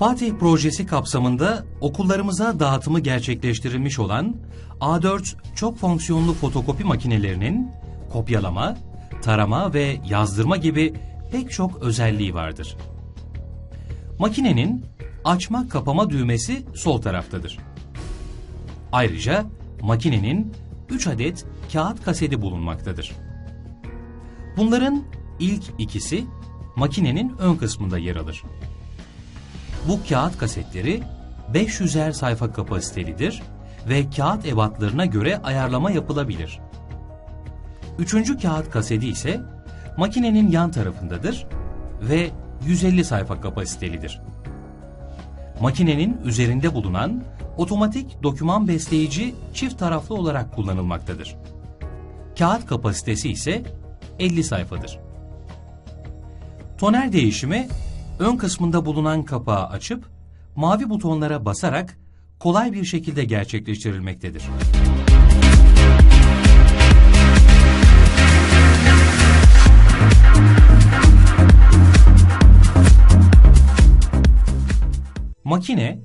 Fatih projesi kapsamında okullarımıza dağıtımı gerçekleştirilmiş olan A4 çok fonksiyonlu fotokopi makinelerinin kopyalama, tarama ve yazdırma gibi pek çok özelliği vardır. Makinenin açma kapama düğmesi sol taraftadır. Ayrıca makinenin 3 adet kağıt kaseti bulunmaktadır. Bunların ilk ikisi makinenin ön kısmında yer alır. Bu kağıt kasetleri 500'er sayfa kapasitelidir ve kağıt ebatlarına göre ayarlama yapılabilir. Üçüncü kağıt kaseti ise makinenin yan tarafındadır ve 150 sayfa kapasitelidir. Makinenin üzerinde bulunan otomatik doküman besleyici çift taraflı olarak kullanılmaktadır. Kağıt kapasitesi ise 50 sayfadır. Toner değişimi ön kısmında bulunan kapağı açıp mavi butonlara basarak kolay bir şekilde gerçekleştirilmektedir. Makine,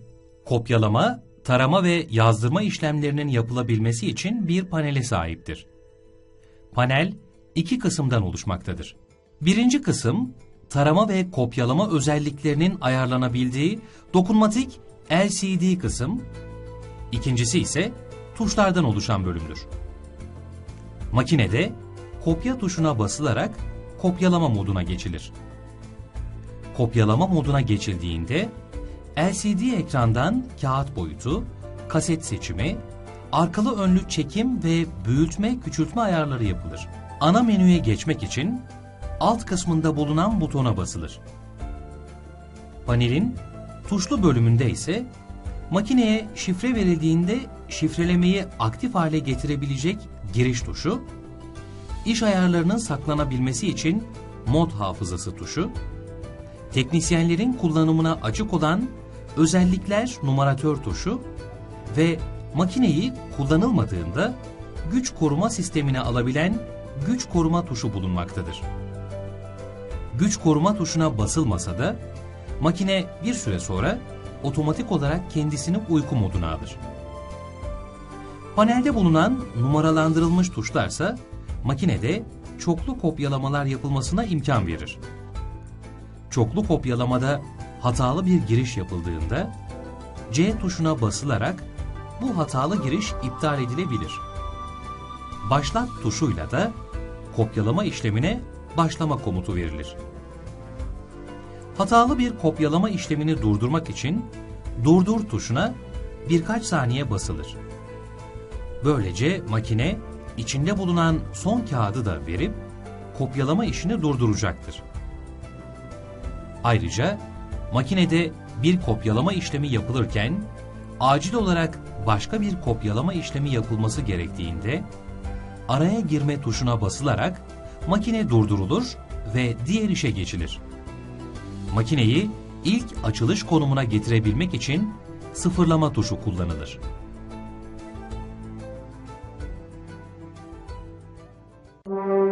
kopyalama, tarama ve yazdırma işlemlerinin yapılabilmesi için bir panele sahiptir. Panel iki kısımdan oluşmaktadır. Birinci kısım, tarama ve kopyalama özelliklerinin ayarlanabildiği dokunmatik LCD kısım, ikincisi ise tuşlardan oluşan bölümdür. Makinede kopya tuşuna basılarak kopyalama moduna geçilir. Kopyalama moduna geçildiğinde LCD ekrandan kağıt boyutu, kaset seçimi, arkalı önlü çekim ve büyütme küçültme ayarları yapılır. Ana menüye geçmek için alt kısmında bulunan butona basılır. Panelin tuşlu bölümünde ise makineye şifre verildiğinde şifrelemeyi aktif hale getirebilecek giriş tuşu, iş ayarlarının saklanabilmesi için mod hafızası tuşu, teknisyenlerin kullanımına açık olan özellikler numaratör tuşu ve makineyi kullanılmadığında güç koruma sistemine alabilen güç koruma tuşu bulunmaktadır. Güç koruma tuşuna basılmasa da makine bir süre sonra otomatik olarak kendisini uyku moduna alır. Panelde bulunan numaralandırılmış tuşlarsa makinede çoklu kopyalamalar yapılmasına imkan verir. Çoklu kopyalamada hatalı bir giriş yapıldığında C tuşuna basılarak bu hatalı giriş iptal edilebilir. Başlat tuşuyla da kopyalama işlemine başlama komutu verilir. Hatalı bir kopyalama işlemini durdurmak için durdur tuşuna birkaç saniye basılır. Böylece makine içinde bulunan son kağıdı da verip kopyalama işini durduracaktır. Ayrıca makinede bir kopyalama işlemi yapılırken acil olarak başka bir kopyalama işlemi yapılması gerektiğinde araya girme tuşuna basılarak makine durdurulur ve diğer işe geçilir. Makineyi ilk açılış konumuna getirebilmek için sıfırlama tuşu kullanılır. Müzik